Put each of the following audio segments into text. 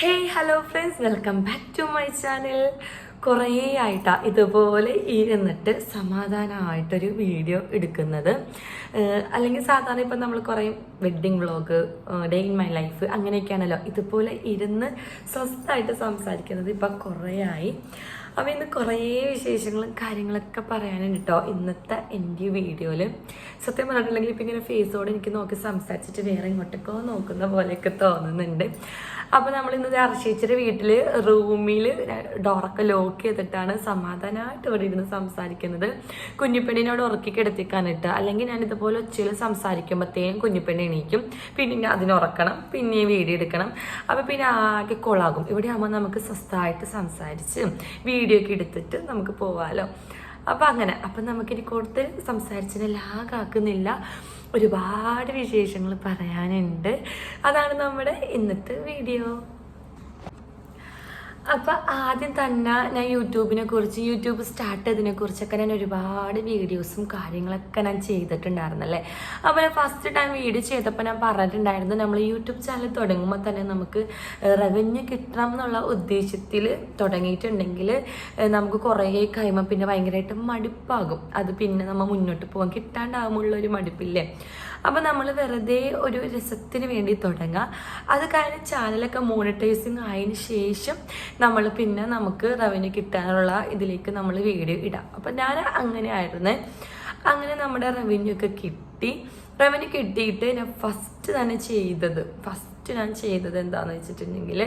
Hey hello friends welcome back to my channel കുറേ ആയിട്ടാണ് ഇതുപോലെ ഇരുന്നിട്ട് സമാധാനമായിട്ടൊരു വീഡിയോ എടുക്കുന്നത്. അല്ലെങ്കിൽ സാധാരണ ഇപ്പം നമ്മൾ കുറേ wedding vlog day in my life അങ്ങനെയൊക്കെയാണല്ലോ. ഇതുപോലെ ഇരുന്ന് സ്വസ്ഥമായിട്ട് സംസാരിക്കുന്നത് ഇപ്പം കുറേ ആയി. അപ്പോൾ ഇന്ന് കുറേ വിശേഷങ്ങളും കാര്യങ്ങളൊക്കെ പറയാനുണ്ട് കേട്ടോ ഇന്നത്തെ എന്റെ വീഡിയോയിൽ സത്യം പറഞ്ഞിട്ടുണ്ടെങ്കിൽ ഇപ്പം ഇങ്ങനെ ഫേസോട് എനിക്ക് നോക്കി സംസാരിച്ചിട്ട് വേറെ ഇങ്ങോട്ടേക്കോ നോക്കുന്ന പോലെയൊക്കെ തോന്നുന്നുണ്ട്. അപ്പോൾ നമ്മൾ ഇന്ന് അർഷിച്ചിട്ട് വീട്ടിൽ റൂമിൽ ഡോറൊക്കെ ലോക്ക് ചെയ്തിട്ടാണ് സമാധാനമായിട്ട് ഇവിടെ ഇരുന്ന് സംസാരിക്കുന്നത്. കുഞ്ഞിപ്പെണ്ണിനോട് ഉറക്കി കിടത്തിക്കാനിട്ട് അല്ലെങ്കിൽ ഞാൻ ഇതുപോലെ ഒച്ചയിൽ സംസാരിക്കുമ്പോഴത്തേക്കും കുഞ്ഞിപ്പെണ്ണി എണീക്കും. പിന്നെ അതിന് ഉറക്കണം പിന്നെയും വീഡിയോ എടുക്കണം. അപ്പോൾ പിന്നെ ആകെ കൊളാകും. ഇവിടെ ആകുമ്പോൾ നമുക്ക് സ്വസ്ഥമായിട്ട് സംസാരിച്ച് വീഡിയോ ഒക്കെ എടുത്തിട്ട് നമുക്ക് പോവാലോ. അപ്പം അങ്ങനെ അപ്പം നമുക്കിനി കൂടുതൽ സംസാരിച്ചതിന് ലാഗാക്കുന്നില്ല ഒരുപാട് വിശേഷങ്ങൾ പറയാനുണ്ട്. അതാണ് നമ്മുടെ ഇന്നത്തെ വീഡിയോ. അപ്പം ആദ്യം തന്നെ ഞാൻ യൂട്യൂബിനെ കുറിച്ച് യൂട്യൂബ് സ്റ്റാർട്ട് ചെയ്തതിനെ കുറിച്ചൊക്കെ ഞാൻ ഒരുപാട് വീഡിയോസും കാര്യങ്ങളൊക്കെ ഞാൻ ചെയ്തിട്ടുണ്ടായിരുന്നല്ലേ അപ്പോൾ ഞാൻ ഫസ്റ്റ് ടൈം വീഡിയോ ചെയ്തപ്പോൾ ഞാൻ പറഞ്ഞിട്ടുണ്ടായിരുന്നു നമ്മൾ യൂട്യൂബ് ചാനൽ തുടങ്ങുമ്പോൾ തന്നെ നമുക്ക് റവന്യൂ കിട്ടണം എന്നുള്ള ഉദ്ദേശത്തിൽ തുടങ്ങിയിട്ടുണ്ടെങ്കിൽ നമുക്ക് കുറേ കഴിയുമ്പോൾ പിന്നെ ഭയങ്കരമായിട്ട് മടുപ്പാകും. അത് പിന്നെ നമ്മൾ മുന്നോട്ട് പോകാൻ കിട്ടാണ്ടാകുമുള്ള ഒരു മടുപ്പില്ലേ? അപ്പോൾ നമ്മൾ വെറുതെ ഒരു രസത്തിന് വേണ്ടി തുടങ്ങുക അത് കഴിഞ്ഞ് ചാനലൊക്കെ മോണിറ്റൈസിങ് ആയതിനു ശേഷം നമ്മൾ പിന്നെ നമുക്ക് റവന്യൂ കിട്ടാനുള്ള ഇതിലേക്ക് നമ്മൾ വീഡിയോ ഇടാം. അപ്പം ഞാൻ അങ്ങനെ ആയിരുന്നു അങ്ങനെ നമ്മുടെ റവന്യൂ ഒക്കെ കിട്ടി. റവന്യൂ കിട്ടിയിട്ട് ഞാൻ ഫസ്റ്റ് തന്നെ ചെയ്തത്. ഫസ്റ്റ് ഞാൻ ചെയ്തത് എന്താണെന്ന് വെച്ചിട്ടുണ്ടെങ്കിൽ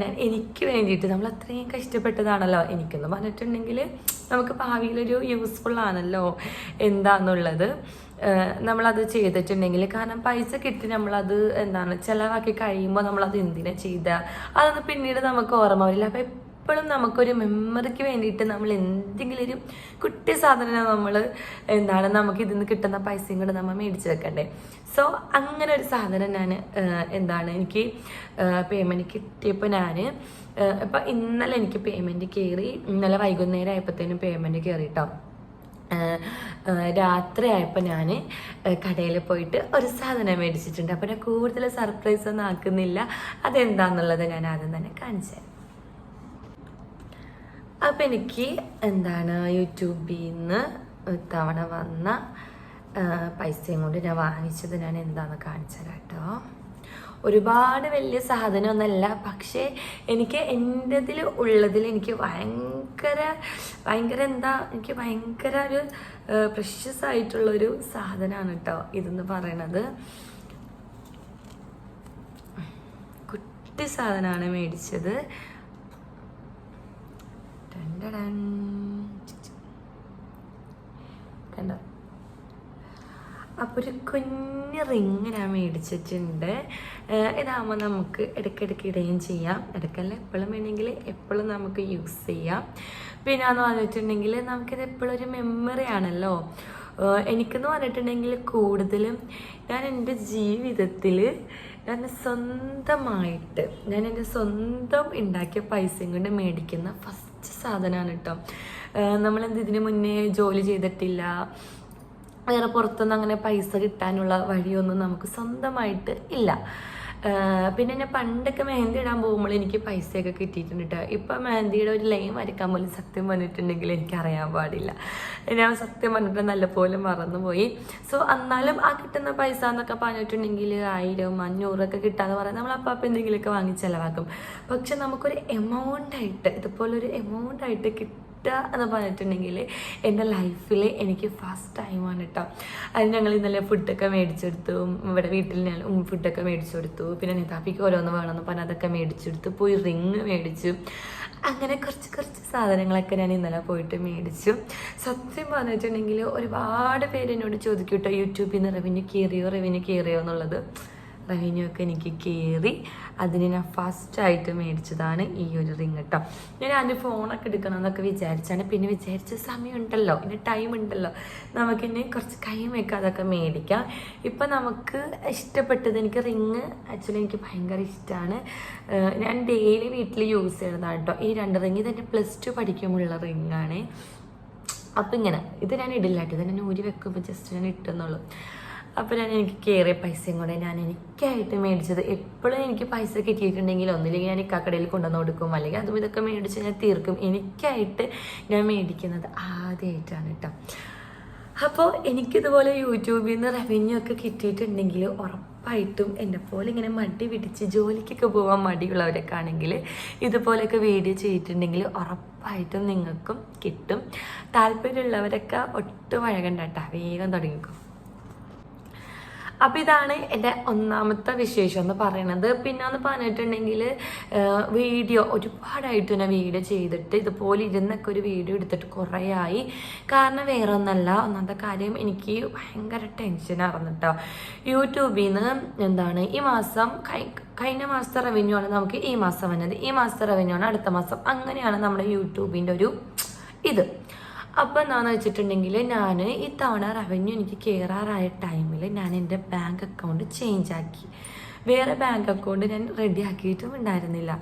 ഞാൻ എനിക്ക് വേണ്ടിയിട്ട് നമ്മൾ അത്രയും കഷ്ടപ്പെട്ടതാണല്ലോ. എനിക്കെന്ന് പറഞ്ഞിട്ടുണ്ടെങ്കിൽ നമുക്ക് ഭാവിയിലൊരു യൂസ്ഫുൾ ആണല്ലോ എന്താന്നുള്ളത്. ഏഹ് നമ്മളത് ചെയ്തിട്ടുണ്ടെങ്കിൽ. കാരണം പൈസ കിട്ടി നമ്മളത് എന്താണ് ചിലവാക്കി കഴിയുമ്പോൾ നമ്മളത് എന്തിനാ ചെയ്ത? അതൊന്ന് പിന്നീട് നമുക്ക് ഓർമ്മ വരില്ല. അപ്പം എപ്പോഴും നമുക്കൊരു മെമ്മറിക്ക് വേണ്ടിയിട്ട് നമ്മൾ എന്തെങ്കിലും ഒരു കുട്ടി സാധനം നമ്മൾ എന്താണ് നമുക്ക് ഇതിൽ നിന്ന് കിട്ടുന്ന പൈസയും കൂടെ നമ്മൾ മേടിച്ച് വെക്കണ്ടേ. സോ അങ്ങനെ ഒരു സാധനം ഞാൻ എന്താണ് എനിക്ക് പേയ്മെന്റ് കിട്ടിയപ്പോൾ ഞാൻ ഇപ്പം ഇന്നലെ എനിക്ക് പേയ്മെന്റ് കയറി ഇന്നലെ വൈകുന്നേരം ആയപ്പോഴത്തേനും പേയ്മെന്റ് കയറി കേട്ടോ രാത്രി ആയപ്പോൾ ഞാൻ കടയിൽ പോയിട്ട് ഒരു സാധനം മേടിച്ചിട്ടുണ്ട്. അപ്പോൾ ഞാൻ കൂടുതൽ സർപ്രൈസ് ഒന്നും ആക്കുന്നില്ല. അതെന്താന്നുള്ളത് ഞാൻ ആദ്യം തന്നെ കാണിച്ചു അപ്പം എനിക്ക് എന്താണ് യൂട്യൂബിൽ നിന്ന് തവണ വന്ന പൈസയും കൊണ്ട് ഞാൻ വാങ്ങിച്ചത് ഞാൻ എന്താണെന്ന് കാണിച്ചു തരാം കേട്ടോ ഒരുപാട് വലിയ സാധനമൊന്നുമല്ല പക്ഷേ എനിക്ക് എന്റെതിൽ ഉള്ളതിൽ എനിക്ക് ഭയങ്കര ഭയങ്കര എന്താ എനിക്ക് ഭയങ്കര ഒരു പ്രഷ്യസ് ആയിട്ടുള്ളൊരു സാധനമാണ് കേട്ടോ ഇതെന്ന് പറയണത്. കുട്ടി സാധനമാണ് മേടിച്ചത്. ടണ്ടടൻ. കണ്ടോ അപ്പോൾ ഒരു കുഞ്ഞ് റിങ് ഞാൻ മേടിച്ചിട്ടുണ്ട്. ഇതാകുമ്പോൾ നമുക്ക് ഇടയ്ക്കിടയ്ക്ക് ഇടുകയും ചെയ്യാം. ഇടയ്ക്കല്ല എപ്പോഴും വേണമെങ്കിൽ എപ്പോഴും നമുക്ക് യൂസ് ചെയ്യാം. പിന്നെ എന്ന് പറഞ്ഞിട്ടുണ്ടെങ്കിൽ നമുക്കിത് എപ്പോഴും ഒരു മെമ്മറി ആണല്ലോ. എനിക്കെന്ന് പറഞ്ഞിട്ടുണ്ടെങ്കിൽ കൂടുതലും ഞാൻ എന്റെ ജീവിതത്തിൽ ഞാൻ സ്വന്തമായിട്ട് ഞാൻ എന്റെ സ്വന്തം ഉണ്ടാക്കിയ പൈസയും കൊണ്ട് മേടിക്കുന്ന ഫസ്റ്റ് സാധനമാണ് കേട്ടോ നമ്മളെന്ത് ഇതിന് മുന്നേ ജോലി ചെയ്തിട്ടില്ല. വേറെ പുറത്തുനിന്ന് അങ്ങനെ പൈസ കിട്ടാനുള്ള വഴിയൊന്നും നമുക്ക് സ്വന്തമായിട്ട് ഇല്ല. പിന്നെ ഞാൻ പണ്ടൊക്കെ മെഹന്തി ഇടാൻ പോകുമ്പോൾ എനിക്ക് പൈസയൊക്കെ കിട്ടിയിട്ടുണ്ട് കേട്ടോ ഇപ്പം മെഹന്തിയുടെ ഒരു ലൈൻ വരയ്ക്കാൻ പോലും സത്യം പറഞ്ഞിട്ടുണ്ടെങ്കിൽ എനിക്ക് അറിയാൻ പാടില്ല. ഞാൻ സത്യം പറഞ്ഞിട്ട് നല്ലപോലെ മറന്നുപോയി സോ എന്നാലും ആ കിട്ടുന്ന പൈസ എന്നൊക്കെ പറഞ്ഞിട്ടുണ്ടെങ്കിൽ ആയിരം അഞ്ഞൂറൊക്കെ കിട്ടാന്ന് പറയാം നമ്മൾ അപ്പം അപ്പം എന്തെങ്കിലുമൊക്കെ വാങ്ങി ചിലവാക്കും. പക്ഷെ നമുക്കൊരു എമൗണ്ട് ആയിട്ട് ഇതുപോലൊരു എമൗണ്ട് ആയിട്ട് കിട്ടും കിട്ടുക എന്ന് പറഞ്ഞിട്ടുണ്ടെങ്കിൽ എന്റെ ലൈഫിൽ എനിക്ക് ഫസ്റ്റ് ടൈമാണ് കേട്ടോ അത് ഞങ്ങൾ ഇന്നലെ ഫുഡൊക്കെ മേടിച്ചെടുത്തു. ഇവിടെ വീട്ടിൽ ഞാൻ ഫുഡൊക്കെ മേടിച്ചു കൊടുത്തു പിന്നെ നിതാപ്പിക്ക് ഓരോന്ന് വേണമെന്ന് പറഞ്ഞ് അതൊക്കെ മേടിച്ചെടുത്തു. പോയി റിങ് മേടിച്ചു. അങ്ങനെ കുറച്ച് കുറച്ച് സാധനങ്ങളൊക്കെ ഞാൻ ഇന്നലെ പോയിട്ട് മേടിച്ചു. സത്യം പറഞ്ഞിട്ടുണ്ടെങ്കിൽ ഒരുപാട് പേര് എന്നോട് ചോദിക്കും കേട്ടോ യൂട്യൂബിൽ നിന്ന് റവന്യൂ കയറിയോ റവന്യൂ കയറിയോ എന്നുള്ളത്. റവന്യൂ ഒക്കെ എനിക്ക് കയറി അതിന് ഞാൻ ഫസ്റ്റായിട്ട് മേടിച്ചതാണ് ഈ ഒരു റിങ് കേട്ടോ ഞാൻ അതിന്റെ ഫോണൊക്കെ എടുക്കണം എന്നൊക്കെ വിചാരിച്ചാണ്. പിന്നെ വിചാരിച്ച സമയമുണ്ടല്ലോ. ഇനി ടൈം ഉണ്ടല്ലോ. നമുക്ക് ഇനി കുറച്ച് കൈ വെക്കാതൊക്കെ മേടിക്കാം. ഇപ്പം നമുക്ക് ഇഷ്ടപ്പെട്ടത് എനിക്ക് റിങ് ആക്ച്വലി എനിക്ക് ഭയങ്കര ഇഷ്ടമാണ് ഞാൻ ഡെയിലി വീട്ടിൽ യൂസ് ചെയ്യുന്നതാണ് കേട്ടോ ഈ രണ്ട് റിങ് ഇതെന്റെ പ്ലസ് ടു പഠിക്കുമ്പോഴുള്ള റിങ്ങാണ് അപ്പം ഇങ്ങനെ. ഇത് ഞാൻ ഇടില്ല കേട്ടോ ഇത് ഞാൻ ഊരി വെക്കുമ്പോൾ ജസ്റ്റ് ഞാൻ ഇട്ടെന്നുള്ളൂ. അപ്പോൾ ഞാൻ എനിക്ക് കയറിയ പൈസയും കൊണ്ട് ഞാൻ എനിക്കായിട്ട് മേടിച്ചത്. എപ്പോഴും എനിക്ക് പൈസ കിട്ടിയിട്ടുണ്ടെങ്കിൽ ഒന്നില്ലെങ്കിൽ ഞാൻ ഇക്കാക്കടയിൽ കൊണ്ടുവന്ന് കൊടുക്കും. അല്ലെങ്കിൽ അതും ഇതൊക്കെ മേടിച്ച് ഞാൻ തീർക്കും. എനിക്കായിട്ട് ഞാൻ മേടിക്കുന്നത് ആദ്യമായിട്ടാണ് കേട്ടോ. അപ്പോൾ എനിക്കിതുപോലെ യൂട്യൂബിൽ നിന്ന് റവന്യൂ ഒക്കെ കിട്ടിയിട്ടുണ്ടെങ്കിൽ ഉറപ്പായിട്ടും എന്നെ പോലെ ഇങ്ങനെ മടി പിടിച്ച് ജോലിക്കൊക്കെ പോകാൻ മടിയുള്ളവരൊക്കെ ആണെങ്കിൽ ഇതുപോലെയൊക്കെ വീഡിയോ ചെയ്തിട്ടുണ്ടെങ്കിൽ ഉറപ്പായിട്ടും നിങ്ങൾക്കും കിട്ടും. താല്പര്യമുള്ളവരൊക്കെ ഒട്ടും വഴകണ്ട കേട്ടോ. വേഗം തുടങ്ങിക്കും. അപ്പം ഇതാണ് എന്റെ ഒന്നാമത്തെ വിശേഷം എന്ന് പറയണത്. പിന്നെ എന്ന് പറഞ്ഞിട്ടുണ്ടെങ്കിൽ വീഡിയോ ഒരുപാടായിട്ട് തന്നെ വീഡിയോ ചെയ്തിട്ട് ഇതുപോലെ ഇരുന്നൊക്കെ ഒരു വീഡിയോ എടുത്തിട്ട് കുറേ ആയി കാരണം വേറെ ഒന്നല്ല ഒന്നാമത്തെ കാര്യം എനിക്ക് ഭയങ്കര ടെൻഷനായിരുന്നു കേട്ടോ യൂട്യൂബിൽ നിന്ന് എന്താണ് ഈ മാസം കഴിഞ്ഞ മാസത്തെ റവന്യൂ ആണ് നമുക്ക് ഈ മാസം വന്നത്. ഈ മാസത്തെ റവന്യൂ ആണ് അടുത്ത മാസം. അങ്ങനെയാണ് നമ്മുടെ യൂട്യൂബിന്റെ ഒരു ഇത്. അപ്പോൾ എന്താണെന്ന് വെച്ചിട്ടുണ്ടെങ്കിൽ ഞാൻ ഈ തവണ റവന്യൂ എനിക്ക് കയറാറായ ടൈമിൽ ഞാൻ എന്റെ ബാങ്ക് അക്കൗണ്ട് ചേഞ്ച് ആക്കി. വേറെ ബാങ്ക് അക്കൗണ്ട് ഞാൻ റെഡി ആക്കിയിട്ടും ഉണ്ടായിരുന്നില്ല.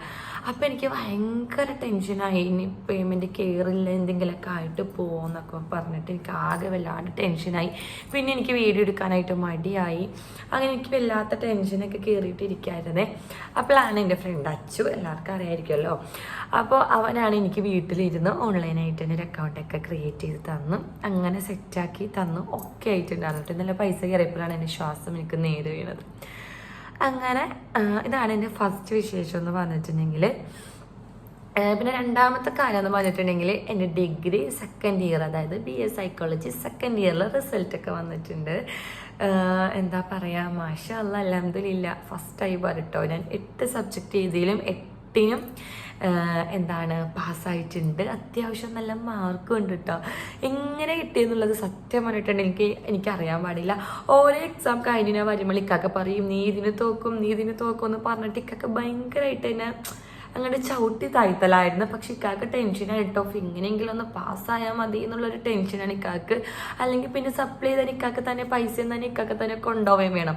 അപ്പോൾ എനിക്ക് ഭയങ്കര ടെൻഷനായി ഇനി പേയ്മെന്റ് കയറില്ല എന്തെങ്കിലുമൊക്കെ ആയിട്ട് പോകുമെന്നൊക്കെ പറഞ്ഞിട്ട് എനിക്ക് ആകെ വല്ലാണ്ട് ടെൻഷനായി പിന്നെ എനിക്ക് വീഡിയോ എടുക്കാനായിട്ട് മടിയായി. അങ്ങനെ എനിക്ക് വല്ലാത്ത ടെൻഷനൊക്കെ കയറിയിട്ടിരിക്കായിരുന്നേ അപ്പോഴാണ് എന്റെ ഫ്രണ്ട് അച്ചു. എല്ലാവർക്കും അറിയായിരിക്കുമല്ലോ. അപ്പോൾ അവനാണ് എനിക്ക് വീട്ടിലിരുന്ന് ഓൺലൈനായിട്ട് എന്റെ ഒരു അക്കൗണ്ടൊക്കെ ക്രിയേറ്റ് ചെയ്ത് തന്നു. അങ്ങനെ സെറ്റാക്കി തന്നു. ഒക്കെ ആയിട്ടുണ്ടായിരുന്നു നല്ല പൈസ കയറിയപ്പോഴാണ് എന്റെ ശ്വാസം എനിക്ക് നേരെ വീണത്. അങ്ങനെ ഇതാണ് എന്റെ ഫസ്റ്റ് വിശേഷം എന്ന് പറഞ്ഞിട്ടുണ്ടെങ്കിൽ. പിന്നെ രണ്ടാമത്തെ കാര്യം എന്ന് പറഞ്ഞിട്ടുണ്ടെങ്കിൽ എന്റെ ഡിഗ്രി സെക്കൻഡ് ഇയർ അതായത് ബി എ സൈക്കോളജി സെക്കൻഡ് ഇയറിൽ റിസൾട്ടൊക്കെ വന്നിട്ടുണ്ട്. എന്താ പറയുക മാഷ അല്ല അലഹമില്ല ഫസ്റ്റായി പറട്ടോ ഞാൻ എട്ട് സബ്ജക്റ്റ് ചെയ്തതിലും എട്ടിനും ആ, എന്താണ് പാസ്സായിട്ടുണ്ട്. അത്യാവശ്യം നല്ല മാർക്കും ഉണ്ട് കേട്ടോ എങ്ങനെ കിട്ടിയെന്നുള്ളത് സത്യം പറഞ്ഞിട്ടുണ്ട് എനിക്ക് എനിക്കറിയാൻ പാടില്ല. ഓരോ എക്സാം കഴിഞ്ഞാൽ വരുമ്പോൾ ഇക്കൊക്കെ പറയും നീ ഇതിന് തോക്കും നീ ഇതിന് തോക്കും എന്ന് പറഞ്ഞിട്ട് ഇക്കൊക്കെ ഭയങ്കരമായിട്ട് എന്നെ അങ്ങോട്ട് ചവിട്ടി താഴ്ത്തലായിരുന്നു. പക്ഷെ ഇക്കാക്ക് ടെൻഷനാണ് കേട്ടോ. ഇങ്ങനെയെങ്കിലും ഒന്ന് പാസ്സായാൽ മതി എന്നുള്ളൊരു ടെൻഷനാണ് ഇക്കാക്ക്. അല്ലെങ്കിൽ പിന്നെ സപ്ലൈ ചെയ്താൽ ഇക്കാക്ക് തന്നെ പൈസ തന്നെ ഇക്കാക്ക് തന്നെ കൊണ്ടുപോവുകയും വേണം.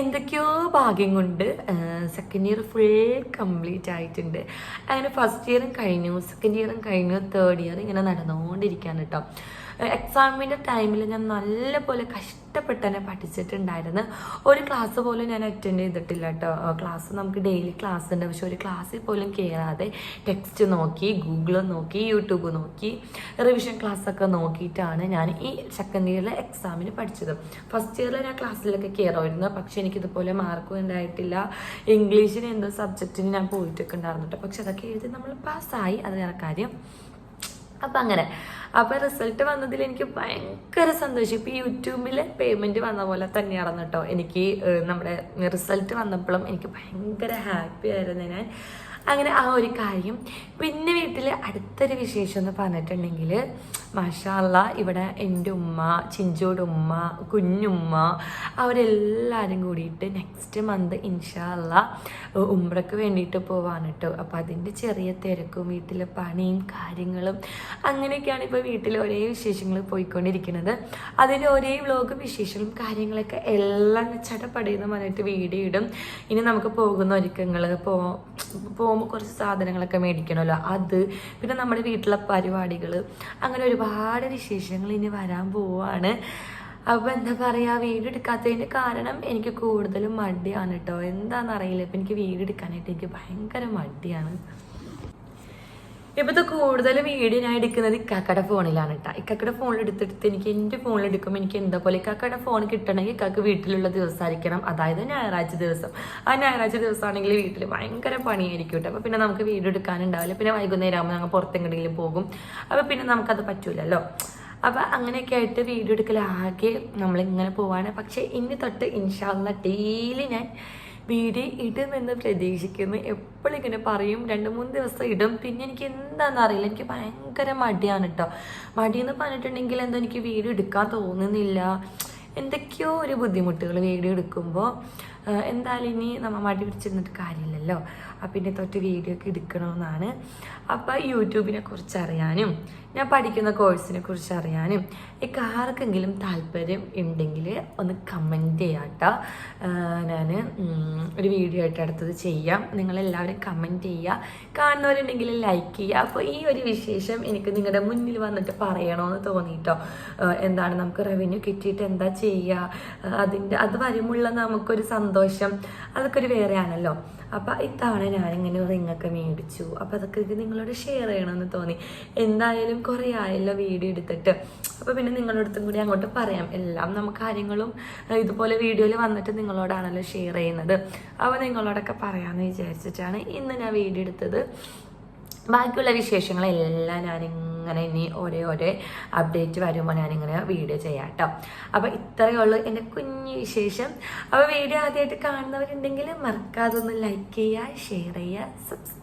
എന്തൊക്കെയോ ഭാഗ്യം കൊണ്ട് സെക്കൻഡ് ഇയർ ഫുൾ കംപ്ലീറ്റ് ആയിട്ടുണ്ട്. അങ്ങനെ ഫസ്റ്റ് ഇയറും കഴിഞ്ഞു സെക്കൻഡ് ഇയറും കഴിഞ്ഞു തേർഡ് ഇയർ ഇങ്ങനെ നടന്നുകൊണ്ടിരിക്കുകയാണ് കേട്ടോ. എക്സാമിന്റെ ടൈമിൽ ഞാൻ നല്ലപോലെ കഷ്ടപ്പെട്ട് തന്നെ പഠിച്ചിട്ടുണ്ടായിരുന്നു. ഒരു ക്ലാസ് പോലും ഞാൻ അറ്റൻഡ് ചെയ്തിട്ടില്ല കേട്ടോ. ക്ലാസ് നമുക്ക് ഡെയിലി ക്ലാസ് ഉണ്ട്. പക്ഷെ ഒരു ക്ലാസ്സിൽ പോലും കയറാതെ ടെക്സ്റ്റ് നോക്കി ഗൂഗിൾ നോക്കി യൂട്യൂബ് നോക്കി റിവിഷൻ ക്ലാസ് ഒക്കെ നോക്കിയിട്ടാണ് ഞാൻ ഈ സെക്കൻഡ് ഇയറിലെ എക്സാമിന് പഠിച്ചത്. ഫസ്റ്റ് ഇയറിൽ ഞാൻ ക്ലാസ്സിലൊക്കെ കയറുമായിരുന്നു പക്ഷെ എനിക്കിതുപോലെ മാർക്കും ഉണ്ടായിട്ടില്ല. ഇംഗ്ലീഷിന് എന്തോ സബ്ജക്റ്റിന് ഞാൻ പോയിട്ടൊക്കെ ഉണ്ടായിരുന്നു കേട്ടോ പക്ഷെ അതൊക്കെ എഴുതി നമ്മൾ പാസ്സായി അത് വേറെ കാര്യം അപ്പം അങ്ങനെ. അപ്പം റിസൾട്ട് വന്നതിൽ എനിക്ക് ഭയങ്കര സന്തോഷം. ഇപ്പം യൂട്യൂബിൽ പേയ്മെന്റ് വന്ന പോലെ തന്നെയാണെന്ന് കേട്ടോ എനിക്ക് നമ്മുടെ റിസൾട്ട് വന്നപ്പോഴും എനിക്ക് ഭയങ്കര ഹാപ്പി ആയിരുന്നു ഞാൻ. അങ്ങനെ ആ ഒരു കാര്യം. പിന്നെ വീട്ടിൽ അടുത്തൊരു വിശേഷം എന്ന് പറഞ്ഞിട്ടുണ്ടെങ്കിൽ മാഷാല്ല ഇവിടെ എന്റെ ഉമ്മ ചിഞ്ചോട് ഉമ്മ കുഞ്ഞുമ്മ അവരെല്ലാവരും കൂടിയിട്ട് നെക്സ്റ്റ് മന്ത് ഇൻഷാല്ല ഉമ്രക്ക് വേണ്ടിയിട്ട് പോവാണ് കേട്ടോ അപ്പം അതിന്റെ ചെറിയ തിരക്കും വീട്ടിലെ പണിയും കാര്യങ്ങളും അങ്ങനെയൊക്കെയാണ് ഇപ്പോൾ വീട്ടിൽ ഒരേ വിശേഷങ്ങൾ പോയിക്കൊണ്ടിരിക്കുന്നത്. അതിന്റെ ഒരേ വ്ലോഗ് വിശേഷങ്ങളും കാര്യങ്ങളൊക്കെ എല്ലാം ചടപ്പടയെന്ന് പറഞ്ഞിട്ട് വീഡിയോ ഇടും. ഇനി നമുക്ക് പോകുന്ന ഒരുക്കങ്ങൾ പോ പോകുമ്പോൾ കുറച്ച് സാധനങ്ങളൊക്കെ മേടിക്കണമല്ലോ അത് പിന്നെ നമ്മുടെ വീട്ടിലെ പരിപാടികൾ അങ്ങനെ ഒരുപാട് വിശേഷങ്ങൾ ഇനി വരാൻ പോവാണ്. അപ്പോൾ എന്താ പറയുക വീഡിയോ എടുക്കാത്തതിന്റെ കാരണം എനിക്ക് കൂടുതലും മടിയാണ് കേട്ടോ എന്താണെന്നറിയില്ല ഇപ്പം എനിക്ക് വീഡിയോ എടുക്കാനായിട്ട് എനിക്ക് ഭയങ്കര മടിയാണ്. ഇപ്പോഴത്തെ കൂടുതൽ വീഡിയോ ഞാൻ എടുക്കുന്നത് ഇക്കാക്കയുടെ ഫോണിലാണ് കേട്ടോ ഇക്കാക്കയുടെ ഫോണിൽ എടുത്തെടുത്ത് എനിക്ക് എന്റെ ഫോണിൽ എടുക്കുമ്പോൾ എനിക്ക് എന്താ പോലെ ഇക്കാക്കയുടെ ഫോൺ കിട്ടണമെങ്കിൽ ഇക്കാക്ക് വീട്ടിലുള്ള ദിവസമായിരിക്കണം. അതായത് ഞായറാഴ്ച ദിവസം. ആ ഞായറാഴ്ച ദിവസമാണെങ്കിൽ വീട്ടിൽ ഭയങ്കര പണിയായിരിക്കും കേട്ടോ അപ്പോൾ പിന്നെ നമുക്ക് വീഡിയോ എടുക്കാനുണ്ടാവില്ല. പിന്നെ വൈകുന്നേരം ആകുമ്പോൾ ഞങ്ങൾ പുറത്തെങ്ങനെയെങ്കിലും പോകും. അപ്പോൾ പിന്നെ നമുക്കത് പറ്റൂലല്ലോ. അപ്പോൾ അങ്ങനെയൊക്കെ ആയിട്ട് വീഡിയോ എടുക്കലാകെ നമ്മളിങ്ങനെ പോവാണ്. പക്ഷേ ഇനി തൊട്ട് ഇൻഷാല്ല ഡെയിലി ഞാൻ വീഡിയോ ഇടുമെന്ന് പ്രതീക്ഷിക്കുന്നു. എപ്പോഴും ഇങ്ങനെ പറയും രണ്ട് മൂന്ന് ദിവസം ഇടും. പിന്നെ എനിക്ക് എന്താണെന്ന് അറിയില്ല. എനിക്ക് ഭയങ്കര മടിയാണ് കേട്ടോ മടിയെന്ന് പറഞ്ഞിട്ടുണ്ടെങ്കിൽ എന്തോ എനിക്ക് വീഡിയോ എടുക്കാൻ തോന്നുന്നില്ല. എന്തൊക്കെയോ ഒരു ബുദ്ധിമുട്ടുകൾ വീഡിയോ എടുക്കുമ്പോൾ എന്തായാലും ഇനി നമ്മൾ മടി പിടിച്ചിരുന്നിട്ട് കാര്യമില്ലല്ലോ. പിന്നെ തൊട്ട് വീഡിയോ ഒക്കെ എടുക്കണമെന്നാണ്. അപ്പോൾ യൂട്യൂബിനെ കുറിച്ച് അറിയാനും ഞാൻ പഠിക്കുന്ന കോഴ്സിനെ കുറിച്ച് അറിയാനും എനിക്ക് ആർക്കെങ്കിലും താല്പര്യം ഉണ്ടെങ്കിൽ ഒന്ന് കമന്റ് ചെയ്യാട്ടോ. ഞാൻ ഒരു വീഡിയോ ആയിട്ട് അടുത്തത് ചെയ്യാം. നിങ്ങളെല്ലാവരും കമന്റ് ചെയ്യുക. കാണുന്നവരുണ്ടെങ്കിൽ ലൈക്ക് ചെയ്യുക. അപ്പോൾ ഈ ഒരു വിശേഷം എനിക്ക് നിങ്ങളുടെ മുന്നിൽ വന്നിട്ട് പറയണമെന്ന് തോന്നിയിട്ടോ എന്താണ് നമുക്ക് റവന്യൂ കിട്ടിയിട്ട് എന്താ ചെയ്യുക അതിന്റെ അത് വരുമുള്ള നമുക്കൊരു സന്തോഷം. അതൊക്കെ ഒരു വേറെ ആണല്ലോ അപ്പോൾ ഇത്തവണ ഞാനിങ്ങനെ റിങ്ങൊക്കെ മേടിച്ചു. അപ്പോൾ അതൊക്കെ നിങ്ങളോട് ഷെയർ ചെയ്യണമെന്ന് തോന്നി. എന്തായാലും കുറേ ആയല്ലോ വീഡിയോ എടുത്തിട്ട്. അപ്പോൾ പിന്നെ നിങ്ങളുടെ അടുത്തും കൂടി അങ്ങോട്ട് പറയാം. എല്ലാം നമുക്ക് കാര്യങ്ങളും ഇതുപോലെ വീഡിയോയിൽ വന്നിട്ട് നിങ്ങളോടാണല്ലോ ഷെയർ ചെയ്യുന്നത്. അപ്പോൾ നിങ്ങളോടൊക്കെ പറയാമെന്ന് വിചാരിച്ചിട്ടാണ് ഇന്ന് ഞാൻ വീഡിയോ എടുത്തത്. ബാക്കിയുള്ള വിശേഷങ്ങളെല്ലാം ഞാനിങ്ങനെ ഇനി ഓരോ ഓരോ അപ്ഡേറ്റ് വരുമ്പോൾ ഞാനിങ്ങനെ വീഡിയോ ചെയ്യാം കേട്ടോ അപ്പോൾ ഇത്രയേ ഉള്ളൂ എന്റെ കുഞ്ഞു വിശേഷം. അപ്പോൾ വീഡിയോ ആദ്യമായിട്ട് കാണുന്നവരുണ്ടെങ്കിൽ മറക്കാതെ ഒന്ന് ലൈക്ക് ചെയ്യുക ഷെയർ ചെയ്യുക സബ്സ്ക്രൈബ്